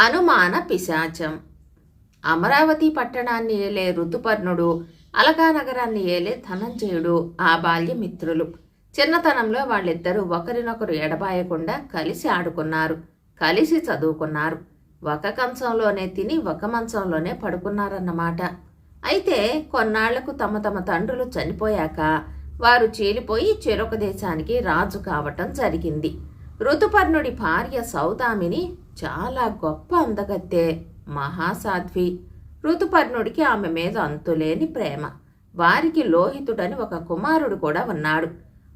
అనుమాన పిశాచం. అమరావతి పట్టణాన్ని ఏలే ఋతుపర్ణుడు అలకానగరాన్ని ఏలే ధనంజయుడు ఆ బాల్యమిత్రులు. చిన్నతనంలో వాళ్ళిద్దరూ ఒకరినొకరు ఎడబాయకుండా కలిసి ఆడుకున్నారు కలిసి చదువుకున్నారు. ఒక కంచంలోనే తిని ఒక మంచంలోనే పడుకున్నారన్నమాట. అయితే కొన్నాళ్ళకు తమ తమ తండ్రులు చనిపోయాక వారు చీలిపోయి చెరొక దేశానికి రాజు కావటం జరిగింది. ఋతుపర్ణుడి భార్య సౌదామిని చాలా గొప్ప అందగత్తె మహాసాధ్వి. ఋతుపర్ణుడికి ఆమె మీద అంతులేని ప్రేమ. వారికి లోహితుడని ఒక కుమారుడు కూడా ఉన్నాడు.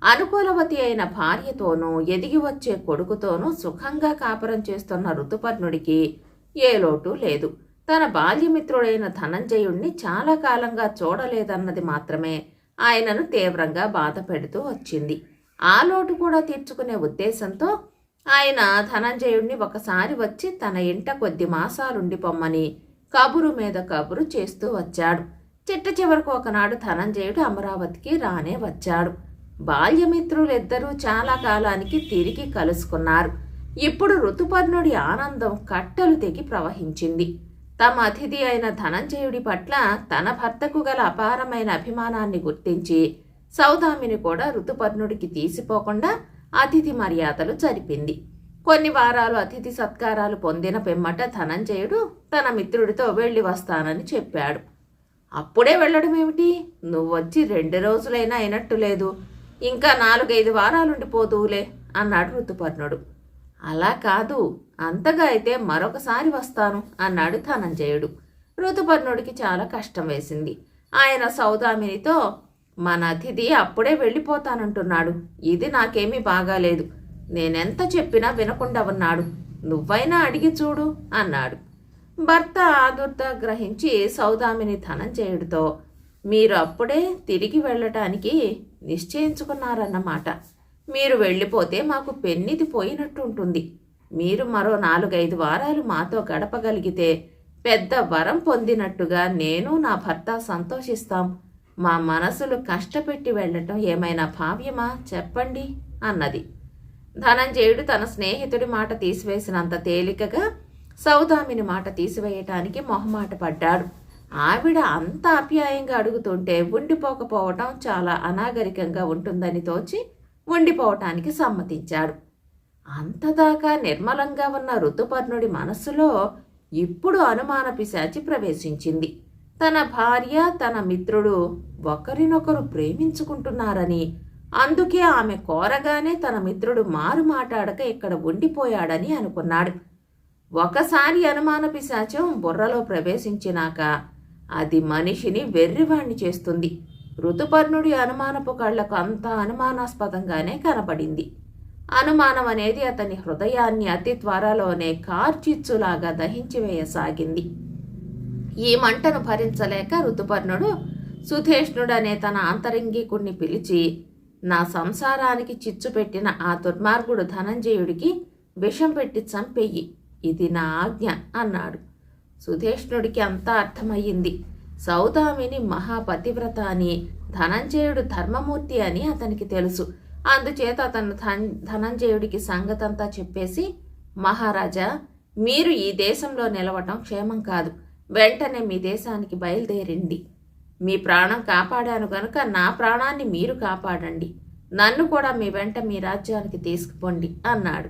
అనుకూలవతి అయిన భార్యతోనూ ఎదిగి వచ్చే కొడుకుతోనూ సుఖంగా కాపురం చేస్తున్న ఋతుపర్ణుడికి ఏ లోటు లేదు. తన బాల్యమిత్రుడైన ధనంజయుణ్ణి చాలా కాలంగా చూడలేదన్నది మాత్రమే ఆయనను తీవ్రంగా బాధ పెడుతూ వచ్చింది. ఆ లోటు కూడా తీర్చుకునే ఉద్దేశంతో ఆయన ధనంజయుణ్ణి ఒకసారి వచ్చి తన ఇంట కొద్ది మాసాలుండి పొమ్మని కబురు మీద కబురు చేస్తూ వచ్చాడు. చిట్ట చివరకు ఒకనాడు ధనంజయుడు అమరావతికి రానే వచ్చాడు. బాల్యమిత్రులిద్దరూ చాలా కాలానికి తిరిగి కలుసుకున్నారు. ఇప్పుడు ఋతుపర్ణుడి ఆనందం కట్టలు తెగి ప్రవహించింది. తమ అతిథి అయిన ధనంజయుడి పట్ల తన భర్తకు గల అపారమైన అభిమానాన్ని గుర్తించి సౌదామిని కూడా ఋతుపర్ణుడికి తీసిపోకుండా అతిథి మర్యాదలు జరిపింది. కొన్ని వారాలు అతిథి సత్కారాలు పొందిన పెమ్మట ధనంజయుడు తన మిత్రుడితో వెళ్ళి వస్తానని చెప్పాడు. అప్పుడే వెళ్ళడం ఏమిటి నువ్వొచ్చి రెండు రోజులైనా అయినట్టు లేదు. ఇంకా నాలుగైదు వారాలుండిపోదువులే అన్నాడు ఋతుపర్ణుడు. అలా కాదు అంతగా అయితే మరొకసారి వస్తాను అన్నాడు ధనంజయుడు. ఋతుపర్ణుడికి చాలా కష్టం వేసింది. ఆయన సౌదామినితో మన అతిథి అప్పుడే వెళ్ళిపోతానంటున్నాడు. ఇది నాకేమీ బాగాలేదు. నేనెంత చెప్పినా వినకుండా ఉన్నాడు. నువ్వైనా అడిగి చూడు అన్నాడు. భర్త ఆదుర్త గ్రహించి సౌదామిని ధనంజయుడితో మీరు అప్పుడే తిరిగి వెళ్ళటానికి నిశ్చయించుకున్నారన్నమాట. మీరు వెళ్ళిపోతే మాకు పెన్నిది పోయినట్టు ఉంటుంది మీరు మరో నాలుగైదు వారాలు మాతో గడపగలిగితే పెద్ద వరం పొందినట్టుగా నేను నా భర్త సంతోషిస్తాం. మా మనసులు కష్టపెట్టి వెళ్ళటం ఏమైనా భావ్యమా? చెప్పండి అన్నది. ధనంజయుడు తన స్నేహితుడి మాట తీసివేసినంత తేలికగా సౌదామిని మాట తీసివేయటానికి మొహమాట పడ్డాడు. ఆవిడ అంత అప్యాయంగా అడుగుతుంటే ఉండిపోకపోవటం చాలా అనాగరికంగా ఉంటుందని తోచి ఉండిపోవటానికి సమ్మతించాడు. అంతదాకా నిర్మలంగా ఉన్న ఋతుపర్ణుడి మనస్సులో ఇప్పుడు అనుమాన పిశాచి ప్రవేశించింది. తన భార్య తన మిత్రుడు ఒకరినొకరు ప్రేమించుకుంటున్నారని. అందుకే ఆమె కోరగానే తన మిత్రుడు మారు మాట్లాడక ఇక్కడ ఉండిపోయాడని అనుకున్నాడు. ఒకసారి అనుమాన పిశాచం బుర్రలో ప్రవేశించినాక అది మనిషిని వెర్రివాణ్ణి చేస్తుంది. ఋతుపర్ణుడి అనుమానపు కళ్ళకు అంత అనుమానాస్పదంగానే కనపడింది. అనుమానం అనేది అతని హృదయాన్ని అతి త్వరలోనే కార్చిచ్చులాగా దహించివేయసాగింది. ఈ మంటను భరించలేక ఋతుపర్ణుడు సుధేష్ణుడనే తన అంతరంగికుణ్ణి పిలిచి నా సంసారానికి చిచ్చు పెట్టిన ఆ దుర్మార్గుడు ధనంజయుడికి విషం పెట్టి చంపెయ్యి ఇది నా ఆజ్ఞ అన్నాడు. సుధేష్ణుడికి అంతా అర్థమయ్యింది. సౌదామిని మహాపతివ్రత అని ధనంజయుడు ధర్మమూర్తి అని అతనికి తెలుసు. అందుచేత అతను ధన్ ధనంజయుడికి సంగతంతా చెప్పేసి మహారాజా మీరు ఈ దేశంలో నిలవటం క్షేమం కాదు. వెంటనే మీ దేశానికి బయలుదేరండి. మీ ప్రాణం కాపాడాను కనుక నా ప్రాణాన్ని మీరు కాపాడండి. నన్ను కూడా మీ వెంట మీ రాజ్యానికి తీసుకుపోండి అన్నాడు.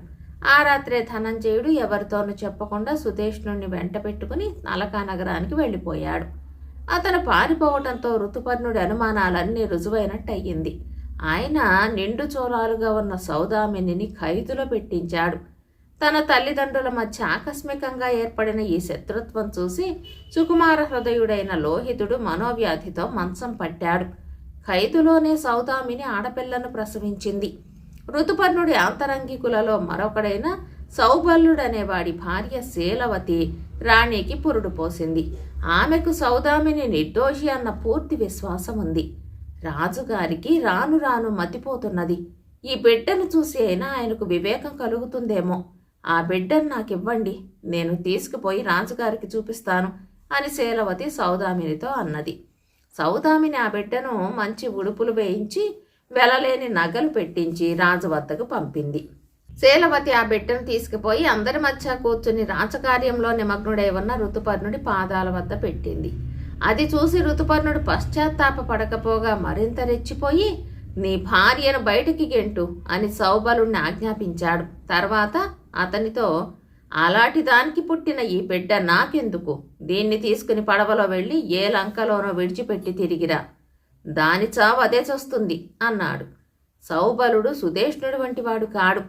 ఆ రాత్రే ధనంజయుడు ఎవరితోనూ చెప్పకుండా సుధేష్ణుణ్ణి వెంట పెట్టుకుని నలకా నగరానికి వెళ్ళిపోయాడు. అతను పారిపోవటంతో ఋతుపర్ణుడి అనుమానాలన్నీ రుజువైనట్టయింది. ఆయన నిండు చోరాలుగా ఉన్న సౌదామినిని ఖైదులో పెట్టించాడు. తన తల్లిదండ్రుల మధ్య ఆకస్మికంగా ఏర్పడిన ఈ శత్రుత్వం చూసి సుకుమార హృదయుడైన లోహితుడు మనోవ్యాధితో మంచం పట్టాడు. ఖైదులోనే సౌదామిని ఆడపిల్లను ప్రసవించింది. ఋతుపర్ణుడి ఆంతరంగికులలో మరొకడైన సౌబల్లుడనేవాడి భార్య శీలవతి రాణికి పురుడు పోసింది. ఆమెకు సౌదామిని నిర్దోషి అన్న పూర్తి విశ్వాసం ఉంది. రాజుగారికి రాను రాను మతిపోతున్నది. ఈ బిడ్డను చూసి అయినా ఆయనకు వివేకం కలుగుతుందేమో. ఆ బిడ్డను నాకివ్వండి నేను తీసుకుపోయి రాజుగారికి చూపిస్తాను అని శీలవతి సౌదామినితో అన్నది. సౌదామిని ఆ బిడ్డను మంచి ఉడుపులు వేయించి వెలలేని నగలు పెట్టించి రాజు వద్దకు పంపింది. శీలవతి ఆ బిడ్డను తీసుకుపోయి అందరి మధ్య కూర్చుని రాజకార్యంలో నిమగ్నుడై ఉన్న ఋతుపర్ణుడి పాదాల వద్ద పెట్టింది. అది చూసి ఋతుపర్ణుడు పశ్చాత్తాప పడకపోగా మరింత రెచ్చిపోయి నీ భార్యను బయటికి గెంటు అని సౌబలుణ్ణి ఆజ్ఞాపించాడు. తర్వాత అతనితో అలాంటి దానికి పుట్టిన ఈ బిడ్డ నాకెందుకు? దీన్ని తీసుకుని పడవలో వెళ్ళి ఏ లంకలోనో విడిచిపెట్టి తిరిగిరా. దాని చావు అదే చస్తుంది అన్నాడు. సౌబలుడు సుదేష్ణుడు వంటి వాడు కాడు.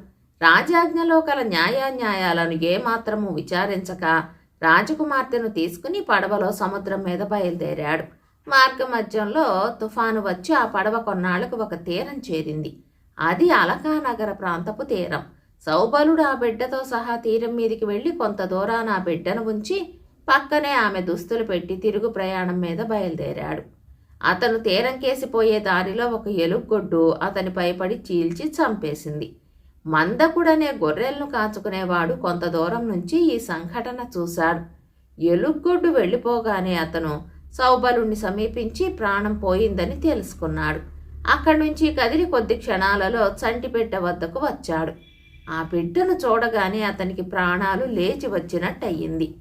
రాజాజ్ఞలో కల న్యాయాన్యాయాలను ఏమాత్రము విచారించక రాజకుమార్తెను తీసుకుని పడవలో సముద్రం మీద బయలుదేరాడు. మార్గమధ్యంలో తుఫాను వచ్చి ఆ పడవ కొన్నాళ్ళకు ఒక తీరం చేరింది. అది అలకానగర ప్రాంతపు తీరం. సౌబలుడు ఆ బిడ్డతో సహా తీరం మీదికి వెళ్ళి కొంత దూరాన ఆ బిడ్డను ఉంచి పక్కనే ఆమె దుస్తులు పెట్టి తిరుగు ప్రయాణం మీద బయలుదేరాడు. అతను తీరం కేసిపోయే దారిలో ఒక ఎలుగొడ్డు అతనిపై పడి చీల్చి చంపేసింది. మందకుడనే గొర్రెలను కాచుకునేవాడు కొంత దూరం నుంచి ఈ సంఘటన చూశాడు. ఎలుగొడ్డు వెళ్ళిపోగానే అతను సౌబలుణ్ణి సమీపించి ప్రాణం పోయిందని తెలుసుకున్నాడు. అక్కడి నుంచి కదిలి కొద్ది క్షణాలలో చంటిపెట్ట వద్దకు వచ్చాడు. ఆ బిడ్డను చూడగానే అతనికి ప్రాణాలు లేచి వచ్చినట్టయింది.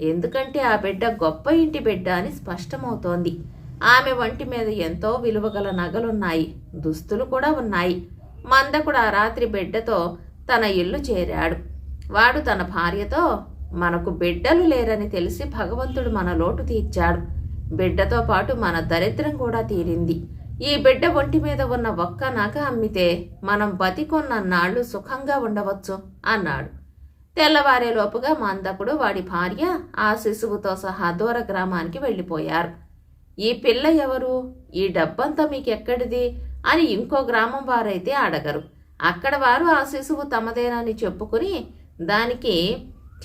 ఎందుకంటే ఆ బిడ్డ గొప్ప ఇంటి బిడ్డ అని స్పష్టమవుతోంది. ఆమె వంటి మీద ఎంతో విలువగల నగలున్నాయి. దుస్తులు కూడా ఉన్నాయి. మందకుడు ఆ రాత్రి బిడ్డతో తన ఇల్లు చేరాడు. వాడు తన భార్యతో మనకు బిడ్డలు లేరని తెలిసి భగవంతుడు మన లోటు తీర్చాడు. బిడ్డతో పాటు మన దరిద్రం కూడా తీరింది. ఈ బిడ్డ ఒంటి మీద ఉన్న ఒక్క నగ అమ్మితే మనం బతికొన్న నాళ్ళు సుఖంగా ఉండవచ్చు అన్నాడు. తెల్లవారేలోపుగా మందకుడు వాడి భార్య ఆ శిశువుతో సహా దూర గ్రామానికి వెళ్ళిపోయారు. ఈ పిల్ల ఎవరు? ఈ డబ్బంతా మీకెక్కడిది? అని ఇంకో గ్రామం వారైతే అడగరు. అక్కడ వారు ఆ శిశువు తమదేనని చెప్పుకుని దానికి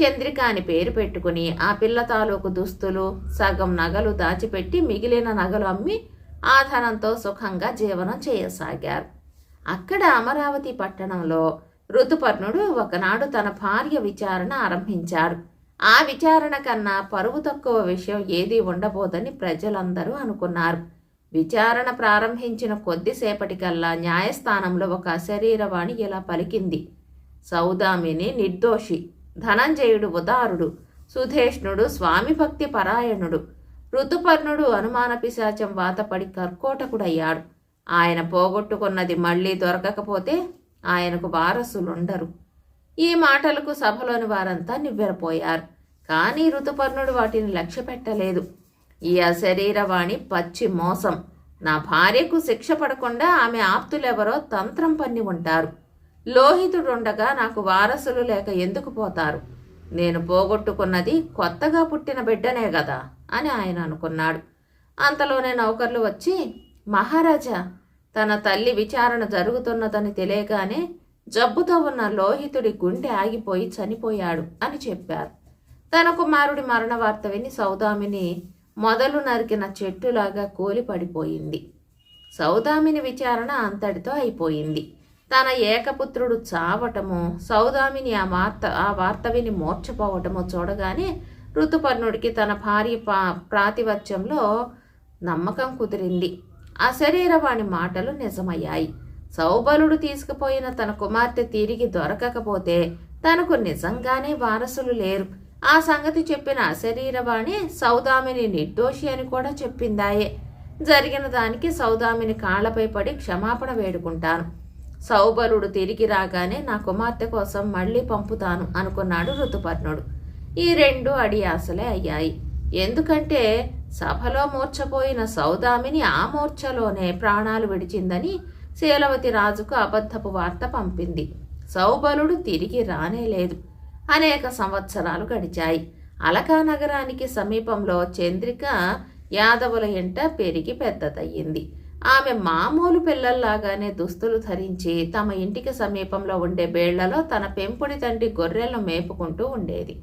చంద్రిక అని పేరు పెట్టుకుని ఆ పిల్ల తాలూకు దుస్తులు సగం నగలు దాచిపెట్టి మిగిలిన నగలు అమ్మి ఆ ధనంతో సుఖంగా జీవనం చేయసాగారు. అక్కడ అమరావతి పట్టణంలో ఋతుపర్ణుడు ఒకనాడు తన భార్య విచారణ ఆరంభించాడు ఆ విచారణ కన్నా పరువు తక్కువ విషయం ఏదీ ఉండబోదని ప్రజలందరూ అనుకున్నారు. విచారణ ప్రారంభించిన కొద్దిసేపటికల్లా న్యాయస్థానంలో ఒక అశరీరవాణి ఇలా పలికింది. సౌదామిని నిర్దోషి ధనంజయుడు ఉదారుడు సుధేష్ణుడు స్వామి భక్తి పరాయణుడు ఋతుపర్ణుడు అనుమాన పిశాచం వాతపడి కర్కోటకుడయ్యాడు. ఆయన పోగొట్టుకున్నది మళ్ళీ దొరకకపోతే ఆయనకు వారసులుండరు. ఈ మాటలకు సభలోని వారంతా నివ్వెరపోయారు. కానీ ఋతుపర్ణుడు వాటిని లక్ష్య పెట్టలేదు ఈ అశరీరవాణి పచ్చి మోసం. నా భార్యకు శిక్ష పడకుండా ఆమె ఆప్తులెవరో తంత్రం పన్ని ఉంటారు. లోహితుడుండగా నాకు వారసులు లేక ఎందుకు పోతారు? నేను పోగొట్టుకున్నది కొత్తగా పుట్టిన బిడ్డనే కదా అని ఆయన అనుకున్నాడు. అంతలోనే నౌకర్లు వచ్చి మహారాజా తన తల్లి విచారణ జరుగుతున్నదని తెలియగానే జబ్బుతో ఉన్న లోహితుడి గుండె ఆగిపోయి చనిపోయాడు అని చెప్పారు. తన కుమారుడి మరణ వార్త విని సౌదామిని మొదలు నరికిన చెట్టులాగా కూలి పడిపోయింది సౌదామిని విచారణ అంతటితో అయిపోయింది. తన ఏకపుత్రుడు చావటము సౌదామిని ఆ వార్త ఆ వార్త విని మోర్చపోవటము చూడగానే ఋతుపర్ణుడికి తన భార్య పా ప్రాతివత్యంలో నమ్మకం కుదిరింది. ఆ శరీరవాణి మాటలు నిజమయ్యాయి. సౌబలుడు తీసుకుపోయిన తన కుమార్తె తిరిగి దొరకకపోతే తనకు నిజంగానే వారసులు లేరు. ఆ సంగతి చెప్పిన అశరీరవాణి సౌదామిని నిర్దోషి అని కూడా చెప్పిందాయే. జరిగిన దానికి సౌదామిని కాళ్ళపై పడి క్షమాపణ వేడుకుంటాను. సౌబలుడు తిరిగి రాగానే నా కుమార్తె కోసం మళ్ళీ పంపుతాను అనుకున్నాడు ఋతుపర్ణుడు. ఈ రెండు అడియాసలే అయ్యాయి. ఎందుకంటే సభలో మూర్చపోయిన సౌదామిని ఆ మూర్ఛలోనే ప్రాణాలు విడిచిందని శీలవతి రాజుకు అబద్ధపు వార్త పంపింది. సౌబలుడు తిరిగి రానేలేదు అనేక సంవత్సరాలు గడిచాయి. అలకా నగరానికి సమీపంలో చంద్రిక యాదవుల ఇంట పెరిగి పెద్దదయ్యింది. ఆమె మామూలు పిల్లల్లాగానే దుస్తులు ధరించి తమ ఇంటికి సమీపంలో ఉండే బేళ్ళలో తన పెంపుడి తండ్రి గొర్రెలను మేపుకుంటూ ఉండేది.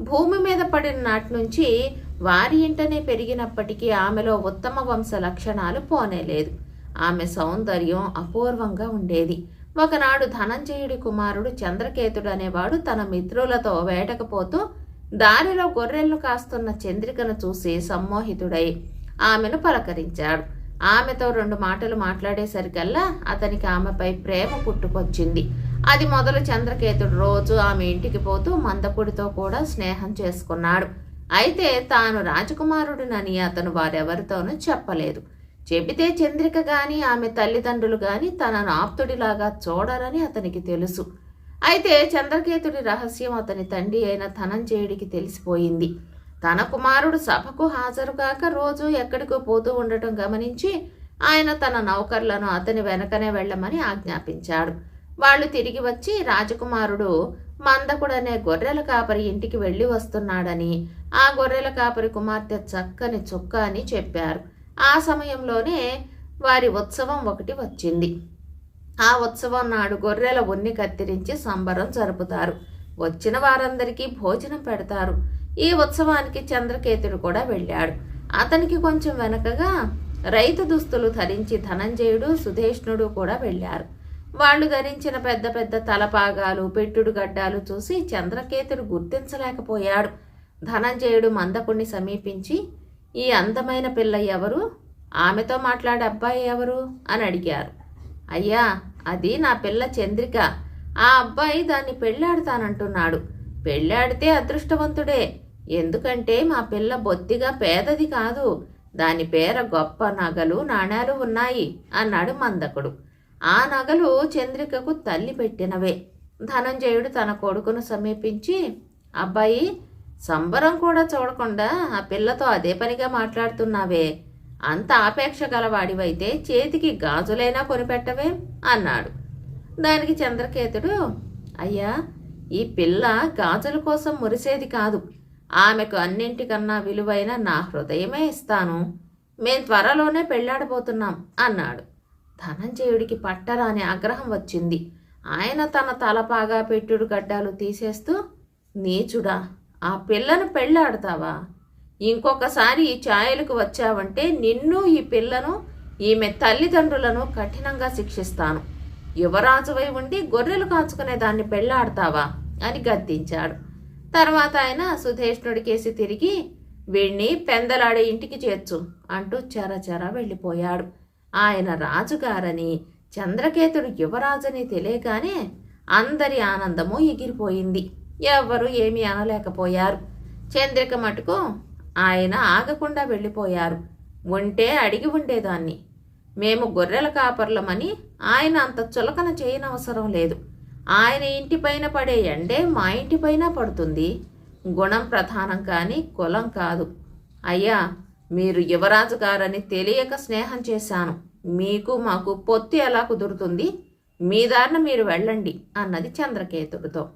భూమి మీద పడిన నాటి నుంచి వారి ఇంటనే పెరిగినప్పటికీ ఆమెలో ఉత్తమ వంశ లక్షణాలు పోనేలేదు. ఆమె సౌందర్యం అపూర్వంగా ఉండేది. ఒకనాడు ధనంజయుడి కుమారుడు చంద్రకేతుడు అనేవాడు తన మిత్రులతో వేటకపోతూ దారిలో గొర్రెలను కాస్తున్న చంద్రికను చూసి సమ్మోహితుడై ఆమెను పలకరించాడు. ఆమెతో రెండు మాటలు మాట్లాడేసరికల్లా అతనికి ఆమెపై ప్రేమ పుట్టుకొచ్చింది. అది మొదలు చంద్రకేతుడు రోజు ఆమె ఇంటికి పోతూ మందపుడితో కూడా స్నేహం చేసుకున్నాడు. అయితే తాను రాజకుమారుడినని అతను వారెవరితోనూ చెప్పలేదు. చెబితే చంద్రిక గాని ఆమె తల్లిదండ్రులు గాని తనను ఆప్తుడిలాగా చూడరని అతనికి తెలుసు. అయితే చంద్రకేతుడి రహస్యం అతని తండ్రి అయిన ధనంజయుడికి తెలిసిపోయింది. తన కుమారుడు సభకు హాజరుకాక రోజు ఎక్కడికో పోతూ ఉండటం గమనించి ఆయన తన నౌకర్లను అతని వెనకనే వెళ్ళమని ఆజ్ఞాపించాడు. వాళ్ళు తిరిగి వచ్చి రాజకుమారుడు మందకుడనే గొర్రెల కాపరి ఇంటికి వెళ్ళి వస్తున్నాడని ఆ గొర్రెల కాపరి కుమార్తె చక్కని చుక్క అని చెప్పారు. ఆ సమయంలోనే వారి ఉత్సవం ఒకటి వచ్చింది. ఆ ఉత్సవం నాడు గొర్రెల ఉన్ని కత్తిరించి సంబరం జరుపుతారు. వచ్చిన వారందరికీ భోజనం పెడతారు. ఈ ఉత్సవానికి చంద్రకేతుడు కూడా వెళ్ళాడు. అతనికి కొంచెం వెనకగా రైతు దుస్తులు ధరించి ధనంజయుడు సుధేష్ణుడు కూడా వెళ్ళారు. వాళ్ళు ధరించిన పెద్ద పెద్ద తలపాగాలు పెట్టుడు గడ్డాలు చూసి చంద్రకేతుడు గుర్తించలేకపోయాడు. ధనంజయుడు మందకుణ్ణి సమీపించి ఈ అందమైన పిల్ల ఎవరు? ఆమెతో మాట్లాడే అబ్బాయి ఎవరు? అని అడిగారు. అయ్యా అది నా పిల్ల చంద్రిక. ఆ అబ్బాయి దాన్ని పెళ్ళాడుతానంటున్నాడు. పెళ్ళాడితే అదృష్టవంతుడే. ఎందుకంటే మా పిల్ల బొత్తిగా పేదది కాదు. దాని పేర గొప్ప నగలు నాణాలు ఉన్నాయి అన్నాడు మందకుడు. ఆ నగలు చంద్రికకు తల్లి పెట్టినవే. ధనంజయుడు తన కొడుకును సమీపించి అబ్బాయి సంబరం కూడా చూడకుండా ఆ పిల్లతో అదే పనిగా మాట్లాడుతున్నావే. అంత ఆపేక్ష గలవాడివైతే చేతికి గాజులైనా కొనిపెట్టవే అన్నాడు. దానికి చంద్రకేతుడు అయ్యా ఈ పిల్ల గాజుల కోసం మురిసేది కాదు. ఆమెకు అన్నింటికన్నా విలువైన నా హృదయమే ఇస్తాను. మేం త్వరలోనే పెళ్ళాడబోతున్నాం అన్నాడు. ధనంజయుడికి పట్టరాని ఆగ్రహం వచ్చింది. ఆయన తన తలపాగా పెట్టుడు గడ్డాలు తీసేస్తూ నీచుడా ఆ పిల్లను పెళ్ళాడతావా ఇంకొకసారి ఈ ఛాయలకు వచ్చావంటే నిన్ను ఈ పిల్లను ఈమె తల్లిదండ్రులను కఠినంగా శిక్షిస్తాను. యువరాజువై ఉండి గొర్రెలు కాచుకునే దాన్ని పెళ్ళాడతావా అని గద్దించాడు. తర్వాత ఆయన సుధేష్ణుడికేసి తిరిగి వీణ్ణి పెందలాడే ఇంటికి చేర్చు అంటూ చెరచెర వెళ్ళిపోయాడు. ఆయన రాజుగారని చంద్రకేతుడు యువరాజని తెలియగానే అందరి ఆనందము ఎగిరిపోయింది. ఎవ్వరూ ఏమీ అనలేకపోయారు. చంద్రిక మటుకు ఆయన ఆగకుండా వెళ్ళిపోయారు. ఉంటే అడిగి ఉండేదాన్ని. మేము గొర్రెల కాపర్లమని ఆయన అంత చులకన చేయనవసరం లేదు. ఆయన ఇంటిపైన పడే ఎండే మా ఇంటిపైన పడుతుంది. గుణం ప్రధానం కానీ కులం కాదు. అయ్యా మీరు యువరాజు గారని తెలియక స్నేహం చేశాను. మీకు మాకు పొత్తి ఎలా కుదురుతుంది? మీ దారిన మీరు వెళ్ళండి అన్నది చంద్రకేతుడితో.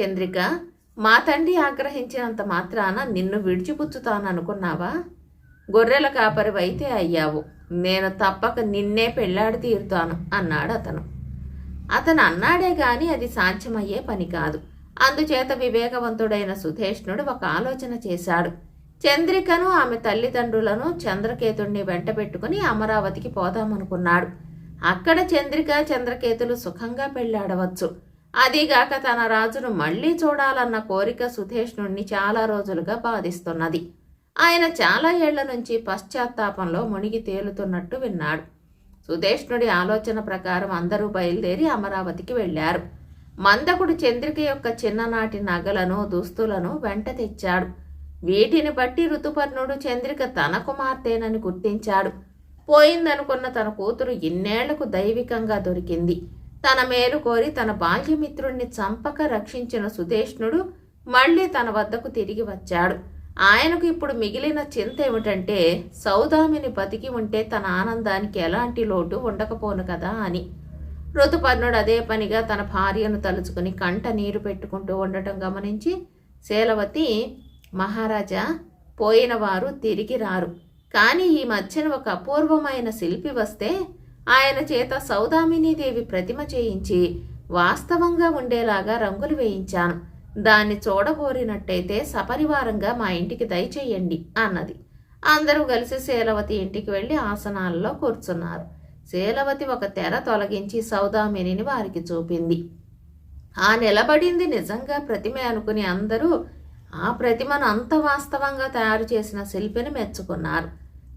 చంద్రిక మా తండ్రి ఆగ్రహించినంత మాత్రాన నిన్ను విడిచిపుచ్చుతాననుకున్నావా? గొర్రెల కాపరివైతే అయ్యావు. నేను తప్పక నిన్నే పెళ్ళాడి తీరుతాను అన్నాడు అతను. అతను అన్నాడే గాని అది సాధ్యమయ్యే పని కాదు. అందుచేత వివేకవంతుడైన సుధేష్ణుడు ఒక ఆలోచన చేశాడు. చంద్రికను ఆమె తల్లిదండ్రులను చంద్రకేతుడిని వెంట పెట్టుకుని అమరావతికి పోదామనుకున్నాడు. అక్కడ చంద్రిక చంద్రకేతులు సుఖంగా పెళ్ళాడవచ్చు. అదిగాక తన రాజును మళ్ళీ చూడాలన్న కోరిక సుధేష్ణుణ్ణి చాలా రోజులుగా బాధిస్తున్నది. ఆయన చాలా ఏళ్ళ నుంచి పశ్చాత్తాపంలో మునిగి తేలుతున్నట్టు విన్నాడు. సుధేష్ణుడి ఆలోచన ప్రకారం అందరూ బయలుదేరి అమరావతికి వెళ్ళారు. మందకుడు చంద్రిక యొక్క చిన్ననాటి నగలను దుస్తులను వెంట తెచ్చాడు. వీటిని బట్టి ఋతుపర్ణుడు చంద్రిక తన కుమార్తెనని గుర్తించాడు. పోయిందనుకున్న తన కూతురు ఇన్నేళ్ళకు దైవికంగా దొరికింది. తన మేలు కోరి తన బాల్యమిత్రుణ్ణి చంపక రక్షించిన సుధేష్ణుడు మళ్ళీ తన వద్దకు తిరిగి వచ్చాడు. ఆయనకు ఇప్పుడు మిగిలిన చింత ఏమిటంటే సౌదామిని బతికి ఉంటే తన ఆనందానికి ఎలాంటి లోటు ఉండకపోను కదా అని. ఋతుపర్ణుడు అదే పనిగా తన భార్యను తలుచుకుని కంట నీరు పెట్టుకుంటూ ఉండటం గమనించి శీలవతి మహారాజా పోయిన వారు తిరిగి రారు. కానీ ఈ మధ్యన ఒక అపూర్వమైన శిల్పి వస్తే ఆయన చేత సౌదామినీదేవి ప్రతిమ చేయించి వాస్తవంగా ఉండేలాగా రంగులు వేయించాను. దాన్ని చూడబోరినట్టయితే సపరివారంగా మా ఇంటికి దయచేయండి అన్నది. అందరూ కలిసి శీలవతి ఇంటికి వెళ్ళి ఆసనాల్లో కూర్చున్నారు. శీలవతి ఒక తెర తొలగించి సౌదామినిని వారికి చూపింది. ఆ నిలబడింది నిజంగా ప్రతిమే అనుకుని అందరూ ఆ ప్రతిమను అంత వాస్తవంగా తయారు చేసిన శిల్పిని మెచ్చుకున్నారు.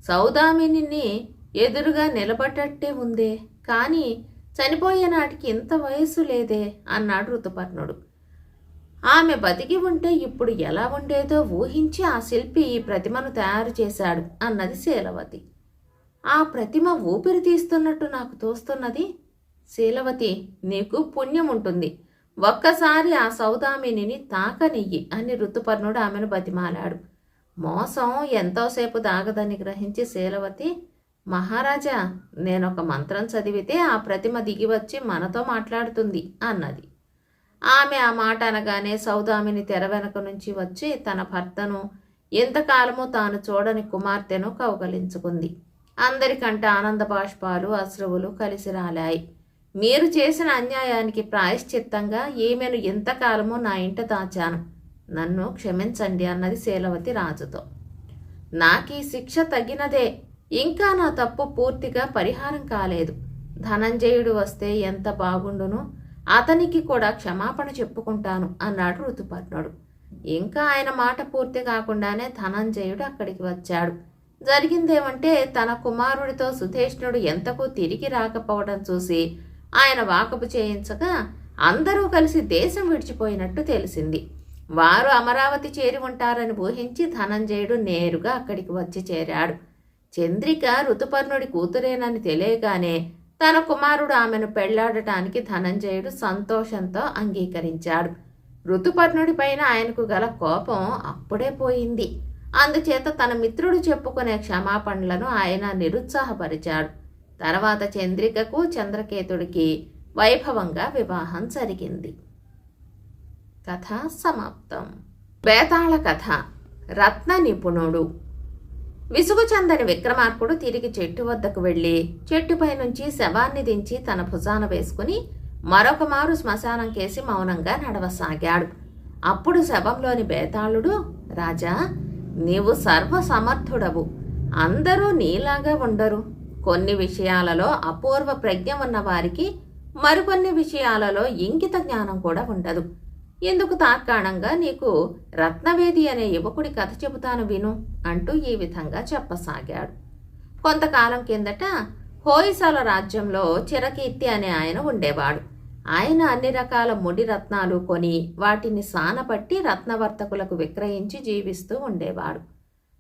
సౌదామినిని ఎదురుగా నిలబడ్డట్టే ఉందే కానీ చనిపోయే నాటికి ఇంత వయస్సు లేదే అన్నాడు ఋతుపర్ణుడు. ఆమె బతికి ఉంటే ఇప్పుడు ఎలా ఉండేదో ఊహించి ఆ శిల్పి ఈ ప్రతిమను తయారు చేశాడు అన్నది శీలవతి. ఆ ప్రతిమ ఊపిరి తీస్తున్నట్టు నాకు తోస్తున్నది? శీలవతి నీకు పుణ్యం ఉంటుంది. ఒక్కసారి ఆ సౌదామినిని తాకనియ్యి అని ఋతుపర్ణుడు ఆమెను బతిమాలాడు. మోసం ఎంతోసేపు దాగదని గ్రహించి శీలవతి మహారాజా నేనొక మంత్రం చదివితే ఆ ప్రతిమ దిగి వచ్చి మనతో మాట్లాడుతుంది అన్నది. ఆమె ఆ మాట అనగానే సౌదామిని తెర వెనక నుంచి వచ్చి తన భర్తను ఎంతకాలమో తాను చూడని కుమార్తెను కౌగలించుకుంది. అందరికంటే ఆనంద బాష్పాలు అశ్రువులు కలిసి రాలాయి. మీరు చేసిన అన్యాయానికి ప్రాయశ్చిత్తంగా ఈమెను ఎంతకాలమో నా ఇంట దాచాను. నన్ను క్షమించండి అన్నది శీలవతి రాజుతో. నాకీ శిక్ష తగినదే. ఇంకా నా తప్పు పూర్తిగా పరిహారం కాలేదు. ధనంజయుడు వస్తే ఎంత బాగుండునో? అతనికి కూడా క్షమాపణ చెప్పుకుంటాను అన్నాడు ఋతుపర్ణుడు ఇంకా ఆయన మాట పూర్తి కాకుండానే ధనంజయుడు అక్కడికి వచ్చాడు. జరిగిందేమంటే తన కుమారుడితో సుధేష్ణుడు ఎంతకు తిరిగి రాకపోవడం చూసి ఆయన వాకపు చేయించగా అందరూ కలిసి దేశం విడిచిపోయినట్టు తెలిసింది. వారు అమరావతి చేరి ఉంటారని ఊహించి ధనంజయుడు నేరుగా అక్కడికి వచ్చి చేరాడు. చంద్రిక ఋతుపర్ణుడి కూతురేనని తెలియగానే తన కుమారుడు ఆమెను పెళ్ళాడటానికి ధనంజయుడు సంతోషంతో అంగీకరించాడు. ఋతుపర్ణుడిపైన ఆయనకు గల కోపం అప్పుడే పోయింది. అందుచేత తన మిత్రుడు చెప్పుకునే క్షమాపణలను ఆయన నిరుత్సాహపరిచాడు. తర్వాత చంద్రికకు చంద్రకేతుడికి వైభవంగా వివాహం జరిగింది. కథ సమాప్తం. వేతాళ కథ. రత్న నిపుణుడు. విసుగుచందని విక్రమార్కుడు తిరిగి చెట్టు వద్దకు వెళ్ళి చెట్టుపై నుంచి శవాన్ని దించి తన భుజాన వేసుకుని మరొక మారు శ్మశానం కేసి మౌనంగా నడవసాగాడు. అప్పుడు శవంలోని బేతాళుడు రాజా నీవు సర్వసమర్థుడవు. అందరూ నీలాగా ఉండరు. కొన్ని విషయాలలో అపూర్వ ప్రజ్ఞ ఉన్న వారికి మరికొన్ని విషయాలలో ఇంకిత జ్ఞానం కూడా ఉండదు. ఇందుకు తాత్కాణంగా నీకు రత్నవేది అనే యువకుడి కథ చెబుతాను విను అంటూ ఈ విధంగా చెప్పసాగాడు. కొంతకాలం కిందట హోయిసల రాజ్యంలో చిరకీర్తి అనే ఆయన ఉండేవాడు. ఆయన అన్ని రకాల ముడి రత్నాలు కొని వాటిని సానపట్టి రత్నవర్తకులకు విక్రయించి జీవిస్తూ ఉండేవాడు.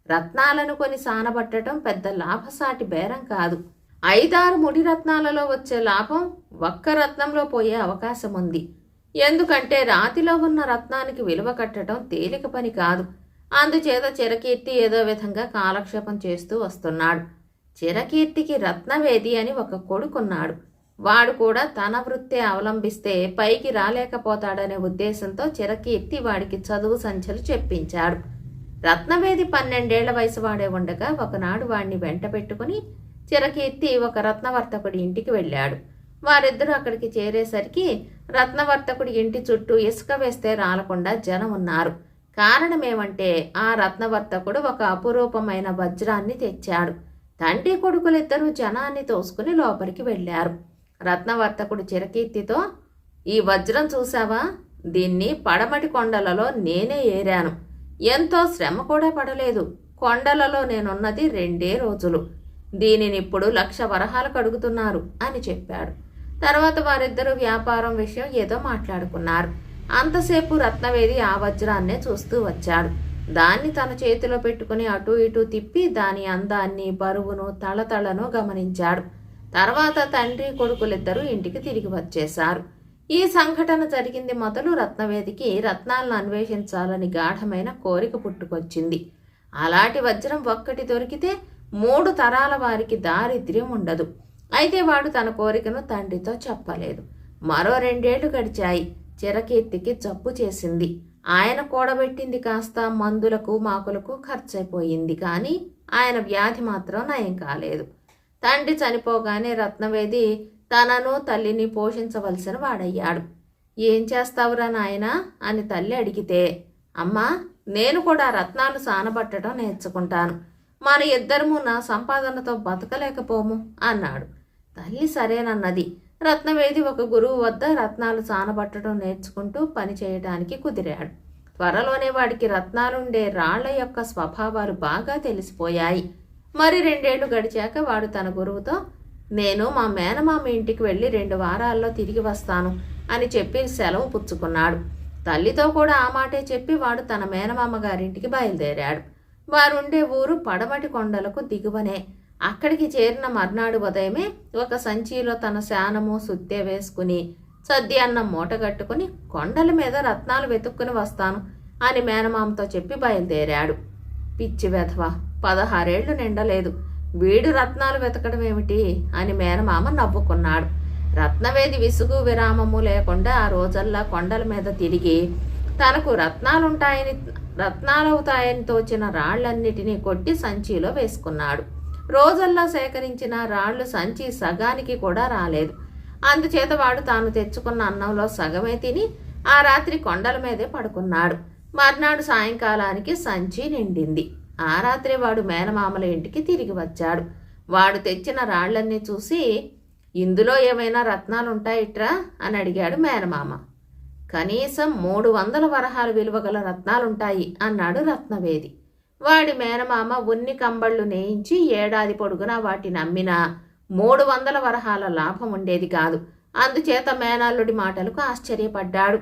రత్నాలను కొని సానబట్టడం పెద్ద లాభసాటి బేరం కాదు. ఐదారు ముడి రత్నాలలో వచ్చే లాభం ఒక్క రత్నంలో పోయే అవకాశం ఉంది ఎందుకంటే రాతిలో ఉన్న రత్నానికి విలువ కట్టడం తేలిక పని కాదు. అందుచేత చిరకీర్తి ఏదో విధంగా కాలక్షేపం చేస్తూ వస్తున్నాడు. చిరకీర్తికి రత్నవేది అని ఒక కొడుకున్నాడు. వాడు కూడా తన వృత్తే అవలంబిస్తే పైకి రాలేకపోతాడనే ఉద్దేశంతో చిరకీర్తి వాడికి చదువు సంచలు చెప్పించాడు. రత్నవేది పన్నెండేళ్ళ వయసు వాడే ఉండగా ఒకనాడు వాడిని వెంట పెట్టుకుని చిరకీర్తి ఒక రత్నవర్తకుడి ఇంటికి వెళ్ళాడు. వారిద్దరూ అక్కడికి చేరేసరికి రత్నవర్తకుడి ఇంటి చుట్టూ ఇసుక వేస్తే రాలకుండా జనం ఉన్నారు. కారణమేమంటే ఆ రత్నవర్తకుడు ఒక అపురూపమైన వజ్రాన్ని తెచ్చాడు. తండ్రి కొడుకులిద్దరూ జనాన్ని తోసుకుని లోపలికి వెళ్ళారు. రత్నవర్తకుడు చిరకీర్తితో ఈ వజ్రం చూసావా దీన్ని పడమటి కొండలలో నేనే ఏరాను. ఎంతో శ్రమ కూడా పడలేదు. కొండలలో నేనున్నది రెండే రోజులు. దీనిని ఇప్పుడు లక్ష వరహాలకు అడుగుతున్నారు అని చెప్పాడు. తర్వాత వారిద్దరూ వ్యాపారం విషయం ఏదో మాట్లాడుకున్నారు. అంతసేపు రత్నవేది ఆ వజ్రాన్నే చూస్తూ వచ్చాడు. దాన్ని తన చేతిలో పెట్టుకుని అటు ఇటు తిప్పి దాని అందాన్ని బరువును తళతళను గమనించాడు. తర్వాత తండ్రి కొడుకులిద్దరూ ఇంటికి తిరిగి వచ్చేశారు. ఈ సంఘటన జరిగింది మొదలు రత్నవేదికి రత్నాలను అన్వేషించాలని గాఢమైన కోరిక పుట్టుకొచ్చింది. అలాంటి వజ్రం ఒక్కటి దొరికితే మూడు తరాల వారికి దారిద్ర్యం ఉండదు. అయితే వాడు తన కోరికను తండ్రితో చెప్పలేదు. మరో రెండేళ్ళు గడిచాయి. చిరకీర్తికి జబ్బు చేసింది. ఆయన కూడబెట్టింది కాస్త మందులకు మాకులకు ఖర్చయిపోయింది కానీ ఆయన వ్యాధి మాత్రం నయం కాలేదు. తండ్రి చనిపోగానే రత్నవేది తనను తల్లిని పోషించవలసిన వాడయ్యాడు. ఏం చేస్తావురా నాయనా అని తల్లి అడిగితే అమ్మా నేను కూడా రత్నాలు సానబట్టడం నేర్చుకుంటాను. మన ఇద్దరము నా సంపాదనతో బతకలేకపోము అన్నాడు. తల్లి సరేనన్నది. రత్నవేది ఒక గురువు వద్ద రత్నాలు సానబట్టడం నేర్చుకుంటూ పని చేయడానికి కుదిరాడు. త్వరలోనే వాడికి రత్నాలుండే రాళ్ళ యొక్క స్వభావాలు బాగా తెలిసిపోయాయి. మరి రెండేళ్ళు గడిచాక వాడు తన గురువుతో నేను మా మేనమామ ఇంటికి వెళ్ళి రెండు వారాల్లో తిరిగి వస్తాను అని చెప్పి సెలవు పుచ్చుకున్నాడు. తల్లితో కూడా ఆ మాటే చెప్పి వాడు తన మేనమామ గారింటికి బయలుదేరాడు. వారుండే ఊరు పడమటి కొండలకు దిగువనే. అక్కడికి చేరిన మర్నాడు ఉదయమే ఒక సంచిలో తన శానము సుత్తె వేసుకుని సద్యాన్నం మూట కట్టుకుని కొండల మీద రత్నాలు వెతుక్కుని వస్తాను అని మేనమామతో చెప్పి బయలుదేరాడు. పిచ్చి వెధవ పదహారేళ్ళు నిండలేదు. వీడు రత్నాలు వెతకడం ఏమిటి అని మేనమామ నవ్వుకున్నాడు. రత్నవేది విసుగు విరామము లేకుండా ఆ రోజల్లా కొండల మీద తిరిగి తనకు రత్నాలుంటాయని రత్నాలవుతాయని తోచిన రాళ్ళన్నిటినీ కొట్టి సంచిలో వేసుకున్నాడు. రోజుల్లో సేకరించిన రాళ్ళు సంచి సగానికి కూడా రాలేదు. అందుచేత వాడు తాను తెచ్చుకున్న అన్నంలో సగమే తిని ఆ రాత్రి కొండల మీదే పడుకున్నాడు. మర్నాడు సాయంకాలానికి సంచి నిండింది. ఆ రాత్రి వాడు మేనమామల ఇంటికి తిరిగి వచ్చాడు. వాడు తెచ్చిన రాళ్ళన్నీ చూసి ఇందులో ఏమైనా రత్నాలుంటాయిట్రా? అని అడిగాడు మేనమామ. కనీసం మూడు వందల వరహాలు విలువ గల రత్నాలుంటాయి అన్నాడు రత్నవేది. వాడి మేనమామ ఉన్ని కంబళ్ళు నేయించి ఏడాది పొడుగునా వాటిని అమ్మినా మూడు వందల వరహాల లాభం ఉండేది కాదు. అందుచేత మేనల్లుడి మాటలకు ఆశ్చర్యపడ్డాడు.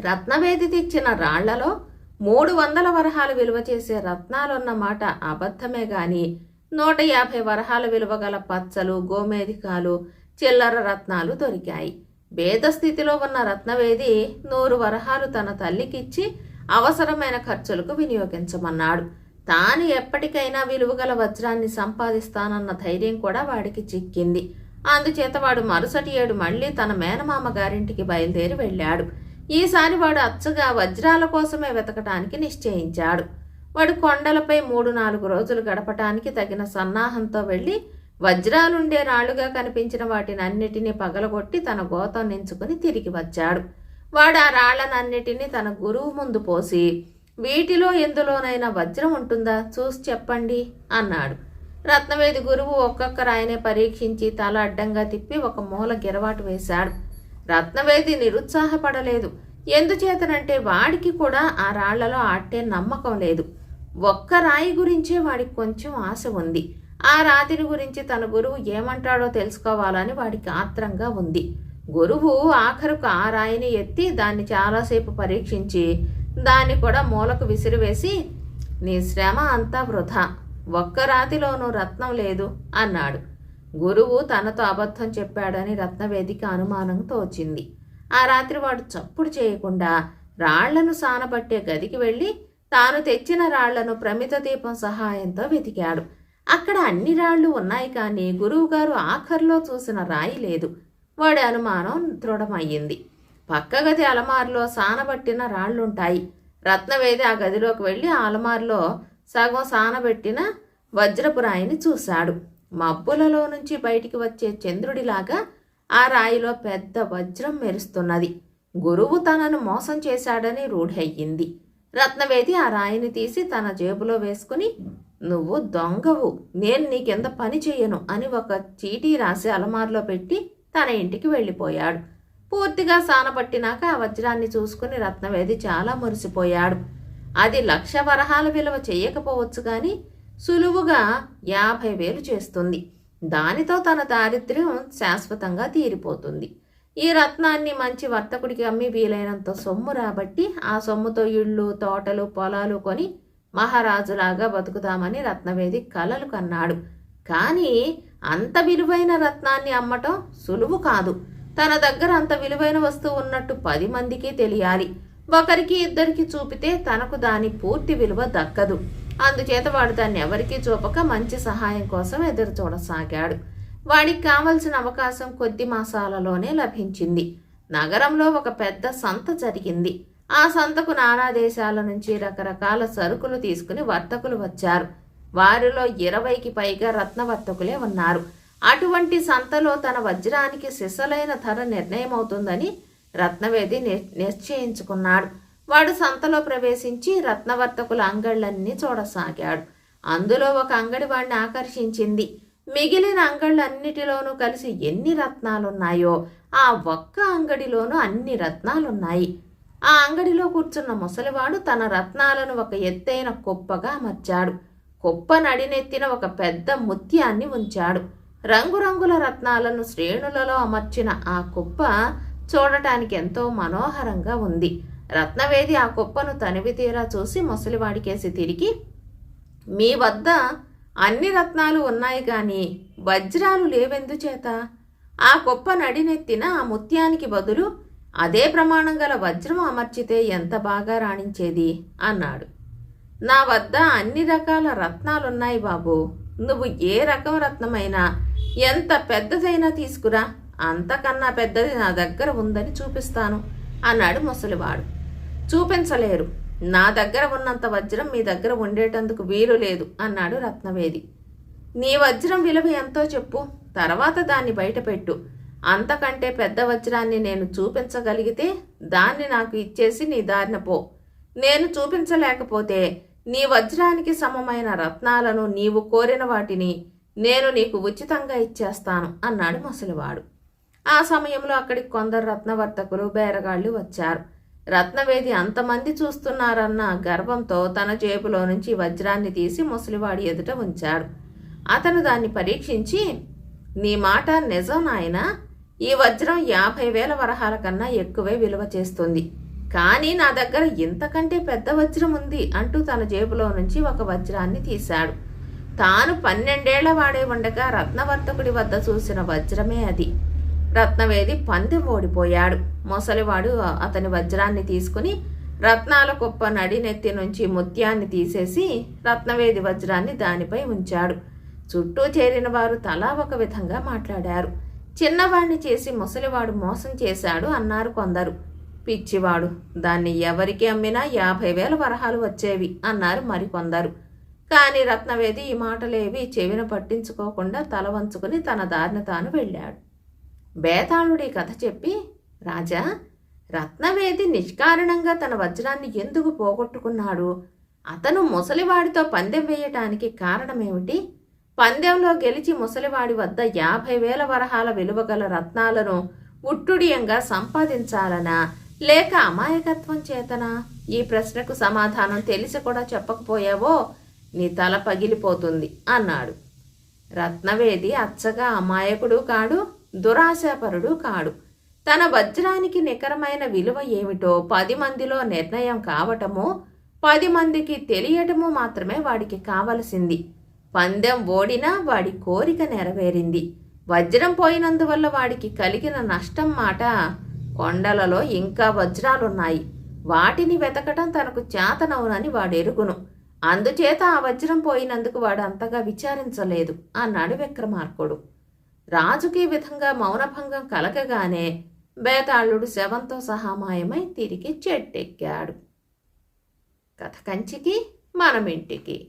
రత్నవేది తెచ్చిన రాళ్ళలో మూడు వందల వరహాలు విలువ చేసే రత్నాలున్న మాట అబద్ధమే గాని నూట యాభై వరహాల విలువ గల పచ్చలు గోమేధికాలు చిల్లర రత్నాలు దొరికాయి. భేద స్థితిలో ఉన్న రత్నవేది నూరు వరహాలు తన తల్లికిచ్చి అవసరమైన ఖర్చులకు వినియోగించమన్నాడు. తాను ఎప్పటికైనా విలువగల వజ్రాన్ని సంపాదిస్తానన్న ధైర్యం కూడా వాడికి చిక్కింది. అందుచేత వాడు మరుసటి ఏడు మళ్ళీ తన మేనమామ గారింటికి బయలుదేరి వెళ్ళాడు. ఈసారి వాడు అచ్చగా వజ్రాల కోసమే వెతకటానికి నిశ్చయించాడు. వాడు కొండలపై మూడు నాలుగు రోజులు గడపటానికి తగిన సన్నాహంతో వెళ్ళి వజ్రాలుండే రాళ్ళుగా కనిపించిన వాటినన్నిటినీ పగలగొట్టి తన గోతం నించుకుని తిరిగి వచ్చాడు. వాడు ఆ రాళ్ళనన్నిటినీ తన గురువు ముందు పోసి వీటిలో ఎందులోనైనా వజ్రం ఉంటుందా? చూసి చెప్పండి అన్నాడు. రత్నవేది గురువు ఒక్కొక్క రాయినే పరీక్షించి తల అడ్డంగా తిప్పి ఒక మూల గిరవాటు వేశాడు. రత్నవేది నిరుత్సాహపడలేదు. ఎందుచేతనంటే వాడికి కూడా ఆ రాళ్ళలో ఆటే నమ్మకం లేదు. ఒక్క రాయి గురించే వాడికి కొంచెం ఆశ ఉంది. ఆ రాతిని గురించి తన గురువు ఏమంటాడో తెలుసుకోవాలని వాడికి ఆత్రంగా ఉంది. గురువు ఆఖరుకు ఆ రాయిని ఎత్తి దాన్ని చాలాసేపు పరీక్షించి దాన్ని కూడా మూలకు విసిరివేసి నీ శ్రమ అంతా వృధా ఒక్క రాతిలోనూ రత్నం లేదు అన్నాడు. గురువు తనతో అబద్ధం చెప్పాడని రత్నవేదిక అనుమానం తోచింది ఆ రాత్రి వాడు చప్పుడు చేయకుండా రాళ్ళను సానబట్టే గదికి వెళ్ళి తాను తెచ్చిన రాళ్ళను ప్రమిత దీపం సహాయంతో వెతికాడు. అక్కడ అన్ని రాళ్ళు ఉన్నాయి కానీ గురువుగారు ఆఖరిలో చూసిన రాయి లేదు. వాడి అనుమానం దృఢమయ్యింది. పక్క గది అలమారులో సానబట్టిన రాళ్ళుంటాయి రత్నవేది ఆ గదిలోకి వెళ్ళి ఆ అలమారులో సగం సానబెట్టిన వజ్రపు రాయిని చూశాడు. మబ్బులలో నుంచి బయటికి వచ్చే చంద్రుడిలాగా ఆ రాయిలో పెద్ద వజ్రం మెరుస్తున్నది. గురువు తనను మోసం చేశాడని రూఢయ్యింది. రత్నవేది ఆ రాయిని తీసి తన జేబులో వేసుకుని నువ్వు దొంగవు. నేను నీకెంత పని చెయ్యను అని ఒక చీటీ రాసి అలమారులో పెట్టి తన ఇంటికి వెళ్ళిపోయాడు. పూర్తిగా సానబట్టినాక ఆ వజ్రాన్ని చూసుకుని రత్నవేది చాలా మురిసిపోయాడు. అది లక్ష వరహాల విలువ చేయకపోవచ్చు కానీ సులువుగా యాభై వేలు చేస్తుంది. దానితో తన దారిద్ర్యం శాశ్వతంగా తీరిపోతుంది. ఈ రత్నాన్ని మంచి వర్తకుడికి అమ్మి వీలైనంత సొమ్ము రాబట్టి ఆ సొమ్ముతో ఇళ్ళు తోటలు పొలాలు కొని మహారాజులాగా బతుకుతామని రత్నవేది కలలు కన్నాడు. కానీ అంత విలువైన రత్నాన్ని అమ్మటం సులువు కాదు. తన దగ్గర అంత విలువైన వస్తువు ఉన్నట్టు పది మందికి తెలియాలి. ఒకరికి ఇద్దరికి చూపితే తనకు దాని పూర్తి విలువ దక్కదు. అందుచేత వాడు దాన్ని ఎవరికీ చూపక మంచి సహాయం కోసం ఎదురు చూడసాగాడు. వాడికి కావలసిన అవకాశం కొద్ది మాసాలలోనే లభించింది. నగరంలో ఒక పెద్ద సంత జరిగింది. ఆ సంతకు నానా దేశాల నుంచి రకరకాల సరుకులు తీసుకుని వర్తకులు వచ్చారు. వారిలో ఇరవైకి పైగా రత్నవర్తకులే ఉన్నారు. అటువంటి సంతలో తన వజ్రానికి సిసలైన ధర నిర్ణయమవుతుందని రత్నవేది ని- నిశ్చయించుకున్నాడు. వాడు సంతలో ప్రవేశించి రత్నవర్తకుల అంగళ్ళన్నీ చూడసాగాడు. అందులో ఒక అంగడి వాడిని ఆకర్షించింది. మిగిలిన అంగళ్ళన్నిటిలోనూ కలిసి ఎన్ని రత్నాలున్నాయో ఆ ఒక్క అంగడిలోనూ అన్ని రత్నాలున్నాయి. ఆ అంగడిలో కూర్చున్న ముసలివాడు తన రత్నాలను ఒక ఎత్తైన కుప్పగా అమర్చాడు. కుప్ప నడినెత్తిన ఒక పెద్ద ముత్యాన్ని ఉంచాడు. రంగురంగుల రత్నాలను శ్రేణులలో అమర్చిన ఆ కుప్ప చూడటానికి ఎంతో మనోహరంగా ఉంది. రత్నవేది ఆ కుప్పను తనివి తీరా చూసి ముసలివాడికేసి తిరిగి మీ వద్ద అన్ని రత్నాలు ఉన్నాయి కానీ వజ్రాలు లేవెందుచేత? ఆ కుప్ప నడినెత్తిన ఆ ముత్యానికి బదులు అదే ప్రమాణం గల వజ్రం అమర్చితే ఎంత బాగా రాణించేది? అన్నాడు. నా వద్ద అన్ని రకాల రత్నాలున్నాయి బాబు. నువ్వు ఏ రకం రత్నమైనా ఎంత పెద్దదైనా తీసుకురా. అంతకన్నా పెద్దది నా దగ్గర ఉందని చూపిస్తాను అన్నాడు ముసలివాడు. చూపించలేరు. నా దగ్గర ఉన్నంత వజ్రం మీ దగ్గర ఉండేటందుకు వీలు లేదు అన్నాడు రత్నవేది. నీ వజ్రం విలువ ఎంతో చెప్పు. తర్వాత దాన్ని బయటపెట్టు అంతకంటే పెద్ద వజ్రాన్ని నేను చూపించగలిగితే దాన్ని నాకు ఇచ్చేసి నీ దారిన పో. నేను చూపించలేకపోతే నీ వజ్రానికి సమమైన రత్నాలను నీవు కోరిన వాటిని నేను నీకు ఉచితంగా ఇచ్చేస్తాను అన్నాడు ముసలివాడు. ఆ సమయంలో అక్కడికి కొందరు రత్నవర్తకులు బేరగాళ్ళు వచ్చారు. రత్నవేది అంతమంది చూస్తున్నారన్న గర్వంతో తన జేబులో నుంచి వజ్రాన్ని తీసి ముసలివాడి ఎదుట ఉంచాడు. అతను దాన్ని పరీక్షించి నీ మాట నిజం నాయనా. ఈ వజ్రం యాభై వేల వరహాల కన్నా ఎక్కువే విలువ చేస్తుంది. కానీ నా దగ్గర ఇంతకంటే పెద్ద వజ్రం ఉంది అంటూ తన జేబులో నుంచి ఒక వజ్రాన్ని తీశాడు. తాను పన్నెండేళ్ళ వాడే ఉండగా రత్నవర్తకుడి వద్ద చూసిన వజ్రమే అది. రత్నవేది పందెం ఓడిపోయాడు. ముసలివాడు అతని వజ్రాన్ని తీసుకుని రత్నాల కుప్ప నడినెత్తి నుంచి ముత్యాన్ని తీసేసి రత్నవేది వజ్రాన్ని దానిపై ఉంచాడు. చుట్టూ చేరిన వారు తలా ఒక విధంగా మాట్లాడారు. చిన్నవాణ్ణి చేసి ముసలివాడు మోసం చేశాడు అన్నారు కొందరు. పిచ్చివాడు. దాన్ని ఎవరికి అమ్మినా యాభై వేల వరహాలు వచ్చేవి అన్నారు మరికొందరు కానీ రత్నవేది ఈ మాటలేవి చెవిన పట్టించుకోకుండా తల వంచుకుని తన దారిన తాను వెళ్ళాడు. బేతాళుడి కథ చెప్పి రాజా రత్నవేది నిష్కారణంగా తన వజ్రాన్ని ఎందుకు పోగొట్టుకున్నాడు? అతను ముసలివాడితో పందెం వేయటానికి కారణమేమిటి? పందెంలో గెలిచి ముసలివాడి వద్ద యాభై వేల వరహాల విలువ గల రత్నాలను ఉట్టుడియంగా సంపాదించాలనా? లేక అమాయకత్వం చేతనా? ఈ ప్రశ్నకు సమాధానం తెలిసి కూడా చెప్పకపోయావో? నీ తల పగిలిపోతుంది అన్నాడు. రత్నవేది అచ్చగా అమాయకుడు కాడు దురాశాపరుడు కాడు. తన వజ్రానికి నికరమైన విలువ ఏమిటో పది మందిలో నిర్ణయం కావటమో పది మందికి తెలియటము మాత్రమే వాడికి కావలసింది. పందెం ఓడినా వాడి కోరిక నెరవేరింది. వజ్రం పోయినందువల్ల వాడికి కలిగిన నష్టం మాట కొండలలో ఇంకా వజ్రాలున్నాయి. వాటిని వెతకటం తనకు చేతనవునని వాడెరుగును. అందుచేత ఆ వజ్రం పోయినందుకు వాడు అంతగా విచారించలేదు అన్నాడు విక్రమార్కుడు. రాజుకి విధంగా మౌనభంగం కలగగానే బేతాళుడు శవంతో సహా మాయమై తిరిగి చెట్టెక్కాడు. కథ కంచికి మనమింటికి.